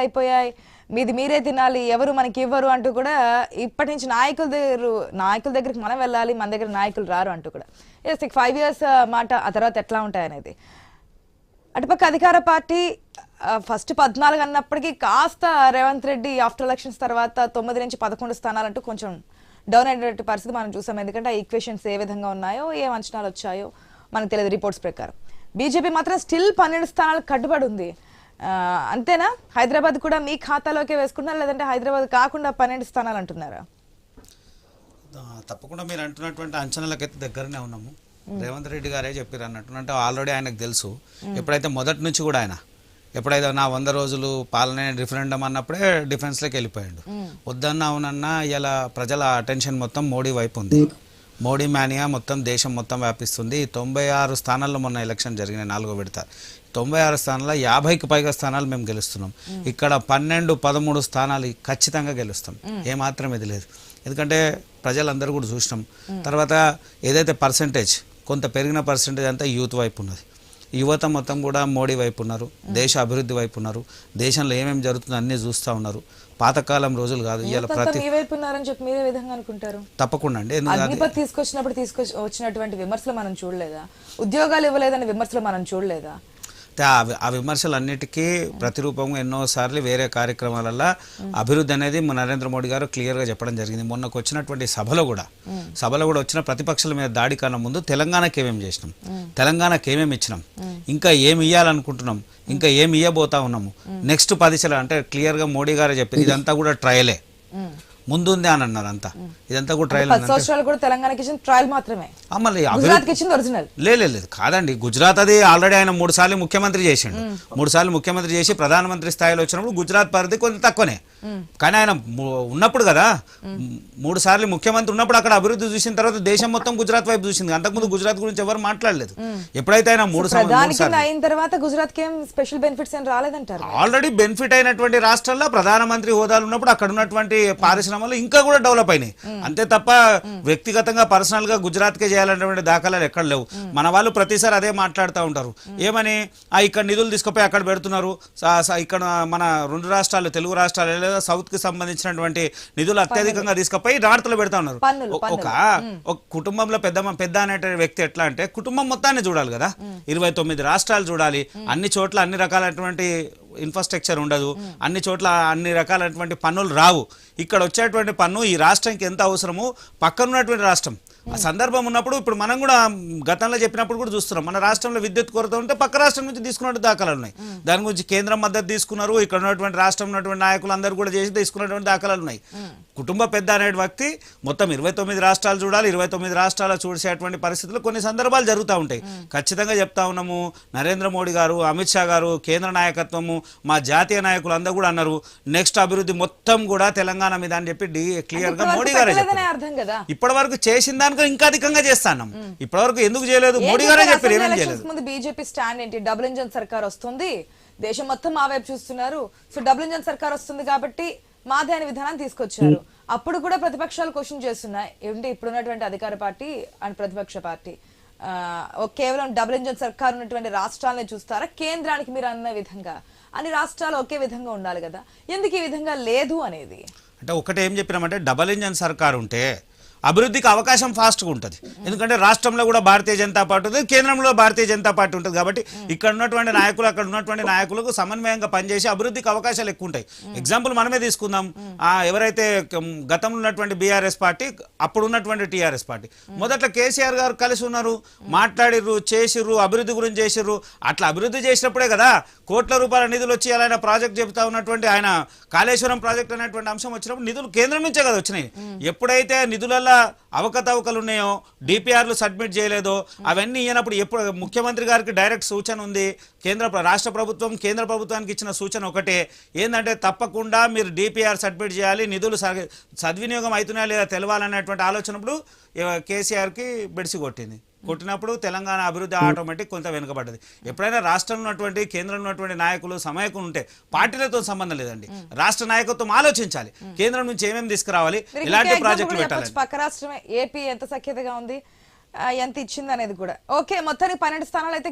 అయిపోయాయి. మీది మీరే తినాలి ఎవరు మనకి ఇవ్వరు అంటూ కూడా ఇప్పటి నుంచి నాయకుల దగ్గర నాయకుల దగ్గరికి మనం వెళ్ళాలి మన దగ్గర నాయకులు రారు అంటూ కూడా. ఎస్ ఫైవ్ ఇయర్స్ మాట ఆ తర్వాత ఎట్లా ఉంటాయనేది అటుపక్క అధికార పార్టీ ఫస్ట్ పద్నాలుగు అన్నప్పటికీ కాస్త రేవంత్ రెడ్డి ఆఫ్టర్ ఎలక్షన్స్ తర్వాత తొమ్మిది నుంచి పదకొండు స్థానాలంటూ కొంచెం డౌన్ అయినటువంటి పరిస్థితి మనం చూసాం. ఎందుకంటే ఆ ఈక్వేషన్స్ ఏ విధంగా ఉన్నాయో ఏ అంచనాలు వచ్చాయో మనకు తెలియదు రిపోర్ట్స్ ప్రకారం. బీజేపీ మాత్రం స్టిల్ పన్నెండు స్థానాలకు కట్టుబడి ఉంది. అంతేనా? హైదరాబాద్ కూడా మీ ఖాతాలోకే వేసుకుంటున్నారా లేదంటే హైదరాబాద్ కాకుండా పన్నెండు స్థానాలు అంటున్నారా? తప్పకుండా మీరు అంటున్నటువంటి అంచనాలకైతే దగ్గరనే ఉన్నాము. రేవంత్ రెడ్డి గారే చెప్పారు అన్నట్టు. అంటే ఆల్రెడీ ఆయనకు తెలుసు. ఎప్పుడైతే మొదటి నుంచి కూడా ఆయన ఎప్పుడైతే నా వంద రోజులు పాలన రిఫరెండం అన్నప్పుడే డిఫెన్స్లోకి వెళ్ళిపోయాడు. వద్దన్నా అవునన్నా ఇలా ప్రజల అటెన్షన్ మొత్తం మోడీ వైపు ఉంది. మోడీ మానియా మొత్తం దేశం మొత్తం వ్యాపిస్తుంది. తొంభై ఆరు స్థానాల్లో మొన్న ఎలక్షన్ జరిగిన నాలుగో విడత. తొంభై ఆరు స్థానాల్లో యాభైకి పైగా స్థానాలు మేము గెలుస్తున్నాం. ఇక్కడ పన్నెండు పదమూడు స్థానాలు ఖచ్చితంగా గెలుస్తాం. ఏమాత్రం ఇది లేదు. ఎందుకంటే ప్రజలందరూ కూడా చూసినాం. తర్వాత ఏదైతే పర్సంటేజ్ కొంత పెరిగిన పర్సంటేజ్ అంతా యూత్ వైపు ఉన్నది. యువత మొత్తం కూడా మోడీ వైపు ఉన్నారు దేశ అభివృద్ధి వైపు ఉన్నారు దేశంలో ఏమేమి జరుగుతుందో అన్నీ చూస్తూ ఉన్నారు. పాతకాలం రోజులు కాదు ఇవాళ ప్రతి వైపు ఉన్నారని చెప్పి మీరే విధంగా అనుకుంటారు? తప్పకుండా అండి అగ్నిపత్ తీసుకొచ్చినప్పుడు తీసుకొచ్చి వచ్చినటువంటి విమర్శలు మనం చూడలేదా? ఉద్యోగాలు ఇవ్వలేదని విమర్శలు మనం చూడలేదా? ఆ వి- ఆ విమర్శలు అన్నిటికీ ప్రతిరూపంగా ఎన్నోసార్లు వేరే కార్యక్రమాలలో అభివృద్ధి అనేది మన నరేంద్ర మోడీ గారు క్లియర్గా చెప్పడం జరిగింది. మొన్నకు వచ్చినటువంటి సభలో కూడా సభలో కూడా వచ్చిన ప్రతిపక్షాల మీద దాడి కన్నా ముందు తెలంగాణకి ఏమేమి చేసినాం? తెలంగాణకి ఏమేమి ఇచ్చినాం? ఇంకా ఏమి ఇవ్వాలనుకుంటున్నాం ఇంకా ఏమి ఇవ్వబోతా ఉన్నాము? నెక్స్ట్ పదిశల అంటే క్లియర్గా మోడీ గారే చెప్పారు ఇదంతా కూడా ట్రయలే ముందుంది అని అన్నారు అంతా. ఇదంతా కూడా ట్రయల్ సంవత్సరాలు కూడా తెలంగాణకి ఇచ్చిన ట్రయల్ మాత్రమే. ఇచ్చింది ఒరిజినల్ లేదు కాదండి. గుజరాత్ అది ఆల్రెడీ ఆయన మూడు సార్లు ముఖ్యమంత్రి చేసిండు. మూడు సార్లు ముఖ్యమంత్రి చేసి ప్రధానమంత్రి స్థాయిలో వచ్చినప్పుడు గుజరాత్ పరిధి కొంచెం తక్కువనే. కానీ ఆయన ఉన్నప్పుడు కదా మూడు సార్లు ముఖ్యమంత్రి ఉన్నప్పుడు అక్కడ అభివృద్ధి చూసిన తర్వాత దేశం మొత్తం గుజరాత్ వైపు చూసింది. అంతకుముందు గుజరాత్ గురించి ఎవరు మాట్లాడలేదు. ఎప్పుడైతే ఆయన మూడు సార్లు అయిన తర్వాత గుజరాత్కి స్పెషల్ బెనిఫిట్స్ ఏం రాలేదంటారు? ఆల్రెడీ బెనిఫిట్ అయినటువంటి రాష్ట్రాల్లో ప్రధానమంత్రి హోదాలు ఉన్నప్పుడు అక్కడ ఉన్నటువంటి పారిశ్రమలు ఇంకా కూడా డెవలప్ అయినాయి. అంతే తప్ప వ్యక్తిగతంగా పర్సనల్గా గుజరాత్ కే చేయాలనేటువంటి దాఖలాలు ఎక్కడ లేవు. మన వాళ్ళు ప్రతిసారి అదే మాట్లాడుతూ ఉంటారు. ఏమని? ఆ ఇక్కడ నిధులు తీసుకుపోయి అక్కడ పెడుతున్నారు. ఇక్కడ మన రెండు రాష్ట్రాలు తెలుగు రాష్ట్రాలు లేదా సౌత్కి సంబంధించినటువంటి నిధులు అత్యధికంగా తీసుకుపోయి నార్త్లో పెడతా ఉన్నారు. ఒక కుటుంబంలో పెద్ద పెద్ద అనే వ్యక్తి ఎట్లా అంటే కుటుంబం మొత్తాన్ని చూడాలి కదా. ఇరవై తొమ్మిది రాష్ట్రాలు చూడాలి. అన్ని చోట్ల అన్ని రకాలైనటువంటి ఇన్ఫ్రాస్ట్రక్చర్ ఉండదు. అన్ని చోట్ల అన్ని రకాలైనటువంటి పన్నులు రావు. ఇక్కడ వచ్చేటువంటి పన్ను ఈ రాష్ట్రానికి ఎంత అవసరమో పక్కనున్నటువంటి రాష్ట్రం. ఆ సందర్భం ఉన్నప్పుడు ఇప్పుడు మనం కూడా గతంలో చెప్పినప్పుడు కూడా చూస్తున్నాం. మన రాష్ట్రంలో విద్యుత్ కొరత ఉంటే పక్క రాష్ట్రం నుంచి తీసుకున్నట్టు దాఖలాలు ఉన్నాయి. దాని గురించి కేంద్రం మద్దతు తీసుకున్నారు. ఇక్కడ ఉన్నటువంటి రాష్ట్రం ఉన్నటువంటి నాయకులు అందరూ కూడా చేసి తీసుకున్నటువంటి దాఖలాలు ఉన్నాయి. కుటుంబ పెద్ద అనే వ్యక్తి మొత్తం ఇరవై తొమ్మిది రాష్ట్రాలు చూడాలి. ఇరవై తొమ్మిది రాష్ట్రాలు చూసేటువంటి పరిస్థితులు కొన్ని సందర్భాలు జరుగుతూ ఉంటాయి. ఖచ్చితంగా చెప్తా ఉన్నాము. నరేంద్ర మోడీ గారు అమిత్ షా గారు కేంద్ర నాయకత్వము మా జాతీయ నాయకులు అందరూ కూడా అన్నారు. నెక్స్ట్ అభివృద్ధి మొత్తం కూడా తెలంగాణ మీద అని చెప్పి క్లియర్గా మోడీ గారే ఇప్పటి వరకు చేసిన దానికో ఇంకా అధికంగా చేస్తాను ఇప్పటి వరకు ఎందుకు చేయలేదు? మోడీ గారే చెప్పారు ఏమేం చేయలేదు. ముందు బీజేపీ స్టాండ్ ఏంటి? డబుల్ ఇంజన్ సర్కార్ వస్తుంది. దేశం మొత్తం మా వైపు చూస్తున్నారు. సో డబుల్ ఇంజన్ సర్కార్ వస్తుంది కాబట్టి మాదే అనే విధానాన్ని తీసుకొచ్చారు అప్పుడు కూడా ప్రతిపక్షాలు క్వశ్చన్ చేస్తున్నాయి. ఏంటి ఇప్పుడున్నటువంటి అధికార పార్టీ అండ్ ప్రతిపక్ష పార్టీ. ఆ, కేవలం డబుల్ ఇంజన్ సర్కార్ ఉన్నటువంటి రాష్ట్రాలనే చూస్తారా? కేంద్రానికి మీరు అన్న విధంగా. అన్ని రాష్ట్రాలు ఒకే విధంగా ఉండాలి కదా. ఎందుకు ఈ విధంగా లేదు అనేది? అంటే ఒకటి ఏం చెప్పినామంటే డబల్ ఇంజన్ సర్కార్ ఉంటే అభివృద్ధికి అవకాశం ఫాస్ట్గా ఉంటుంది. ఎందుకంటే రాష్ట్రంలో కూడా భారతీయ జనతా పార్టీ ఉంటుంది కేంద్రంలో భారతీయ జనతా పార్టీ ఉంటుంది కాబట్టి ఇక్కడ ఉన్నటువంటి నాయకులు అక్కడ ఉన్నటువంటి నాయకులకు సమన్వయంగా పనిచేసి అభివృద్ధికి అవకాశాలు ఎక్కువ ఉంటాయి. ఎగ్జాంపుల్ మనమే తీసుకుందాం. ఆ ఎవరైతే గతంలో ఉన్నటువంటి బీఆర్ఎస్ పార్టీ అప్పుడు ఉన్నటువంటి టీఆర్ఎస్ పార్టీ. మొదట్లో కేసీఆర్ గారు కలిసి ఉన్నారు. మాట్లాడిర్రు చేసిర్రు అభివృద్ధి గురించి చేసిర్రు. అట్లా అభివృద్ధి చేసినప్పుడే కదా కోట్ల రూపాయల నిధులు వచ్చి ఆయన ప్రాజెక్ట్ చెబుతా ఉన్నటువంటి ఆయన కాళేశ్వరం ప్రాజెక్ట్ అనేటువంటి అంశం వచ్చినప్పుడు నిధులు కేంద్రం నుంచే కదా వచ్చినాయి. ఎప్పుడైతే నిధులలో তারা ఉన్నాయో డిపిఆర్లు సబ్మిట్ చేయలేదో అవన్నీ ఇయ్యనప్పుడు ఎప్పుడు ముఖ్యమంత్రి గారికి డైరెక్ట్ సూచన ఉంది. కేంద్ర రాష్ట్ర ప్రభుత్వం కేంద్ర ప్రభుత్వానికి ఇచ్చిన సూచన ఒకటే. ఏంటంటే తప్పకుండా మీరు డిపిఆర్ సబ్మిట్ చేయాలి నిధులు సద్వినియోగం అవుతున్నాయా లేదా తెలవాలనేటువంటి ఆలోచనప్పుడు కేసీఆర్కి బెడిసి కొట్టింది. కొట్టినప్పుడు తెలంగాణ అభివృద్ధి ఆటోమేటిక్ కొంత వెనుకబడ్డది. ఎప్పుడైనా రాష్ట్రంలో ఉన్నటువంటి కేంద్రంలో ఉన్నటువంటి నాయకులు సమయకులు ఉంటే పార్టీలతో సంబంధం లేదండి. రాష్ట్ర నాయకత్వం ఆలోచించాలి. కేంద్రం నుంచి ఏమేమి తీసుకురావాలి? ఇలాంటి ప్రాజెక్టులు పెట్టాలి ఏపీ ఎంత సఖ్యతగా ఉంది ఆ, ఎంత ఇచ్చింది అనేది కూడా. ఓకే మొత్తానికి పన్నెండు స్థానాలు అయితే